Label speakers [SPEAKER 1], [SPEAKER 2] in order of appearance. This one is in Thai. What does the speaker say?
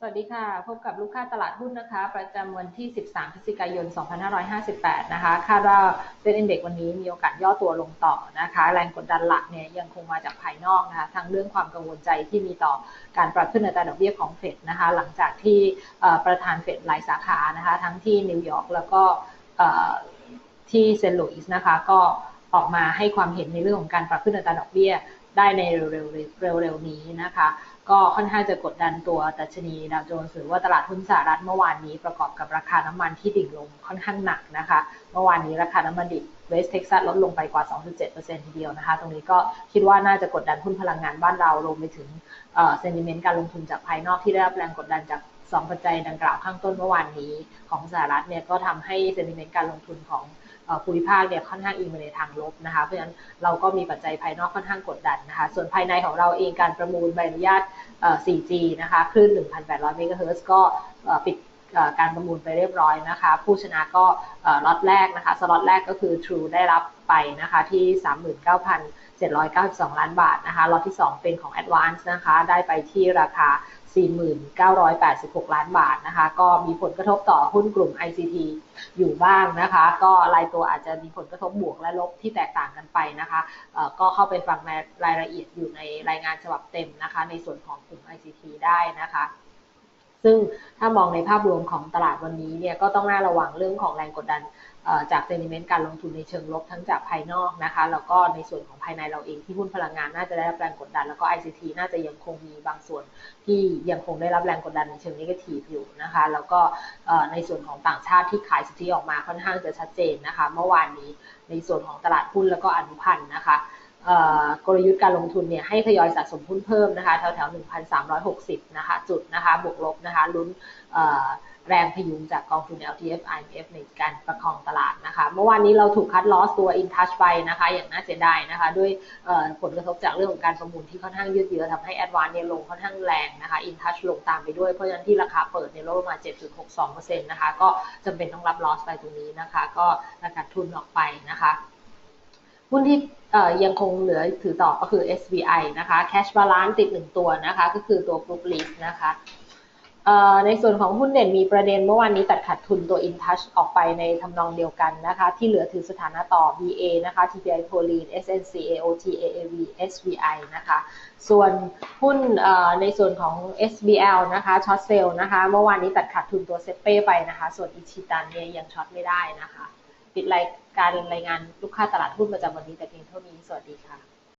[SPEAKER 1] สวัสดีค่ะ พบกับลูกค้าตลาดหุ้นนะคะ ประจำวันที่ 13 พฤศจิกายน 2558 นะคะ คาดว่าเซ็นเด็กวันนี้มีโอกาสย่อตัวลงต่อนะคะ แรงกดดันหลักเนี่ยยังคงมาจากภายนอกนะคะ ทั้งเรื่องความกังวลใจที่มีต่อการปรับขึ้นอัตราดอกเบี้ยของเฟดนะคะ หลังจากที่ประธานเฟดหลายสาขานะคะ ทั้งที่นิวยอร์กแล้วก็ที่เซนต์หลุยส์นะคะ ก็ออกมาให้ความเห็นในเรื่องของการปรับขึ้นอัตราดอกเบี้ย ได้ในเร็วๆเร็วๆนี้นะคะ ก็ค่อนข้างจะกดดันตัวดัชนีดาวโจนส์หรือว่าตลาดหุ้นสหรัฐเมื่อวานนี้ประกอบกับราคาน้ำมันที่ดิ่งลงค่อนข้างหนักนะคะ เมื่อวานนี้ราคาน้ำมันดิบเวสเท็กซัสลดลงไปกว่า 2.7%ทีเดียวนะคะ ตรงนี้ก็คิดว่าน่าจะกดดันหุ้นพลังงานบ้านเราลงไปถึงเซนิเมนต์การลงทุนจากภายนอกที่ได้รับแรงกดดันจาก2ปัจจัยดังกล่าวข้างต้นเมื่อวานนี้ของสหรัฐเนี่ยก็ทำให้เซนิเมนต์การลงทุนของ ภูมิภาคเนี่ยค่อนข้างอิงไปในทางลบนะคะเพราะฉะนั้นเราก็มีปัจจัยภายนอกค่อนข้างกดดันนะคะส่วนภายในของเราเองการประมูลใบอนุญาต 4G นะคะคลื่น 1,800 เมกะเฮิรตซ์ก็ปิดการประมูลไปเรียบร้อยนะคะ ผู้ชนะก็ล็อตแรกนะคะ สล็อตแรกก็คือ True ได้รับไปนะคะที่ 39,000 792 ล้านบาทนะคะล็อตที่ 2 เป็นของ Advance นะคะได้ไปที่ราคา 4,986 ล้านบาทนะคะก็มีผลกระทบต่อหุ้นกลุ่ม ICT อยู่บ้างนะคะ ก็รายตัวอาจจะมีผลกระทบบวกและลบที่แตกต่างกันไปนะคะก็เข้าไปฟังรายละเอียดอยู่ในรายงานฉบับเต็มนะคะในส่วนของกลุ่ม ICT ได้นะคะ ซึ่งถ้ามองในภาพรวมของตลาดวันนี้เนี่ยก็ต้องน่าระวังเรื่องของแรงกดดันจากเซนิเมนต์การลงทุนในเชิงลบทั้งจากภายนอกนะคะ แล้วก็ในส่วนของภายในเราเองที่หุ้นพลังงานน่าจะได้รับแรงกดดัน แล้วก็ ICT น่าจะยังคงมีบางส่วนที่ยังคงได้รับแรงกดดันในเชิงนิเกทีฟอยู่นะคะ แล้วก็ในส่วนของต่างชาติที่ขายสุทธิออกมาค่อนข้างจะชัดเจนนะคะ เมื่อวานนี้ในส่วนของตลาดหุ้นแล้วก็อนุพันธ์นะคะ กลยุทธ์การลงทุนเนี่ยให้ทยอยสะสมหุ้นเพิ่มนะคะแถวแถว1,360 นะคะจุดนะคะบวกลบนะคะลุ้นแรงพยุงจากกองทุน LTF IMF ในการประคองตลาดนะคะ เมื่อวานนี้เราถูกคัดลอสตัว InTouch ไปนะคะ อย่างน่าเสียดายนะคะ ด้วยผลกระทบจากเรื่องของการประมูลที่ค่อนข้างยืดเยื้อทำให้ Advance เนี่ยลงค่อนข้างแรงนะคะ InTouch ลงตามไปด้วย เพราะฉะนั้นที่ราคาเปิดเนี่ยลดลงมา 7.62%นะคะ ก็จำเป็นต้องรับลอสไปตรงนี้นะคะ ก็ราคาทุนออกไปนะคะหุ้นที่ ยังคงเหลือถือต่อก็คือ SBI นะคะ Cash Balance ติด1ตัวนะคะ ก็คือตัว Group List นะคะในส่วนของหุ้นเด่นมีประเด็นเมื่อวานนี้ตัดขาดทุนตัว InTouch ออกไปในทำนองเดียวกันนะคะ ที่เหลือถือสถานะต่อ BA นะคะ TPI p o l i n SNC AOT AAV SVI นะคะ ส่วนหุ้นในส่วนของ SBL นะคะช็อตเซลนะคะ เมื่อวานนี้ตัดขาดทุนตัวเซเป้ไปนะคะ ส่วนอิชิตันเนี่ยยังช็อตไม่ได้นะคะ ปิดรายการรายงานลูกค้าตลาดหุ้นประจำวันนี้แต่เพียงเท่านี้ สวัสดีค่ะ